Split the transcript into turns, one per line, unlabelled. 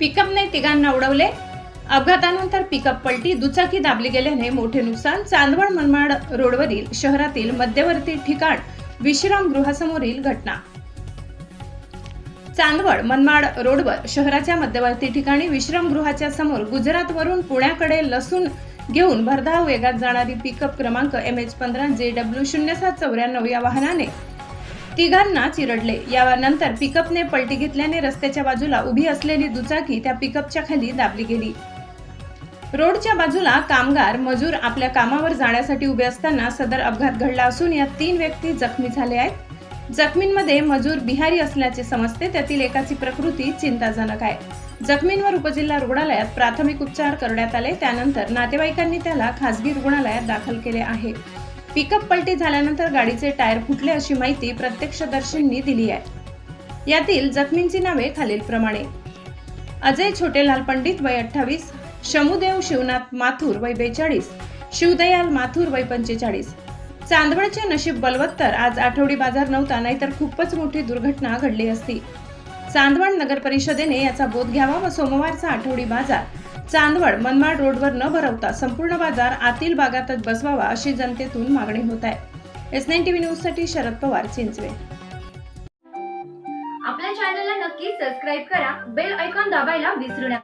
पिकअपने तिघांना उडवले. अपघातानंतर पिकअप पलटी दुचाकी दाबली गेल्याने मोठे नुकसान. चांदवड मनमाड रोडवरील शहरातील मध्यवर्ती ठिकाण विश्रामगृहासमोरील घटना. चांदवड मनमाड रोडवर शहराच्या मध्यवर्ती ठिकाणी विश्रामगृहाच्या समोर गुजरातवरून पुण्याकडे लसूण घेऊन भरधाव वेगात जाणारी पिकअप क्रमांक एम एच पंधरा जे डब्ल्यू शून्य सात चौऱ्याण्णव या वाहनाने तिघांना चिरडले. यानंतर पिकअपने पलटी घेतल्याने रस्त्याच्या बाजूला उभी असलेली दुचाकी त्या पिकअपच्या खाली दाबली गेली. रोडच्या बाजूला कामगार मजूर आपल्या कामावर जाण्यासाठी उभे असताना सदर अपघात घडला असून यात तीन व्यक्ती जखमी झाले आहेत. जखमींमध्ये मजूर बिहारी असल्याचे समजते त्यातील एकाची प्रकृती चिंताजनक आहे. जखमींवर उपजिल्हा रुग्णालयात प्राथमिक उपचार करण्यात आले त्यानंतर नातेवाईकांनी त्याला खासगी रुग्णालयात दाखल केले आहे. पिकअप पलटी झाल्यानंतर गाडीचे टायर फुटले अशी माहिती प्रत्यक्षदर्शींनी दिली आहे. यातील जखमींची नावे खालीलप्रमाणे. अजय छोटेलाल पंडित वय अठ्ठावीस शमुदेव शिवनाथ माथुर वय बेचाळीस शिवदयाल माथुर वय पंचेचाळीस. चांदवडचे नशीब बलवत्तर आज आठवडी बाजार नव्हता नाहीतर खूपच मोठी दुर्घटना घडली असती. चांदवड नगर परिषदेने याचा बोध घ्यावा व सोमवारचा आठवडी बाजार चांदवड मनमाड रोडवर न भरवता संपूर्ण बाजार आतील भागातच बसवावा अशी जनतेतून मागणी होत आहे. एस नाईन टीव्ही न्यूजसाठी शरद पवार चिंचवे.
आपल्या चॅनलला नक्की सबस्क्राईब करा बेल ऐकॉन दाबायला विसरू नका.